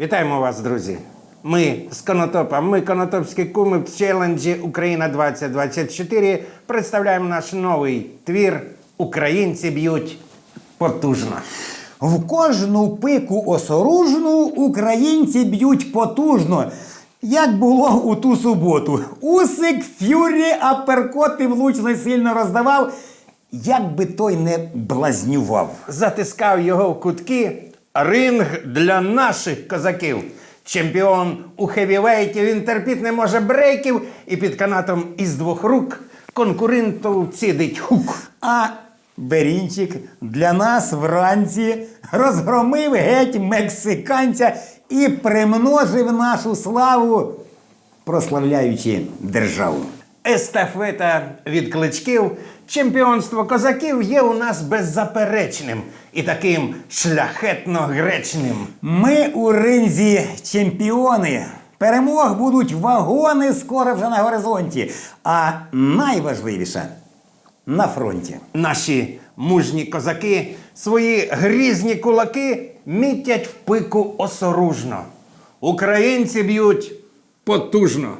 Вітаємо вас, друзі. Ми з Конотопа, ми Конотопські куми в челенджі Україна 2024 представляємо наш новий твір Українці б'ють потужно. В кожну пику осоружну українці б'ють потужно. Як було у ту суботу. Усик, фюрі, аперкоти влучно сильно роздавав, як би той не блазнював. Затискав його в кутки ринг для наших козаків. Чемпіон у хевівейті він терпіти не може брейків і під канатом із двох рук конкуренту цідить хук. А Берінчик для нас вранці розгромив геть мексиканця і примножив нашу славу, прославляючи державу. Естафета від кличків, чемпіонство козаків є у нас беззаперечним і таким шляхетно-гречним. Ми у ринзі чемпіони. Перемог будуть вагони скоро вже на горизонті. А найважливіше на фронті. Наші мужні козаки свої грізні кулаки мітять в пику осоружно. Українці б'ють потужно.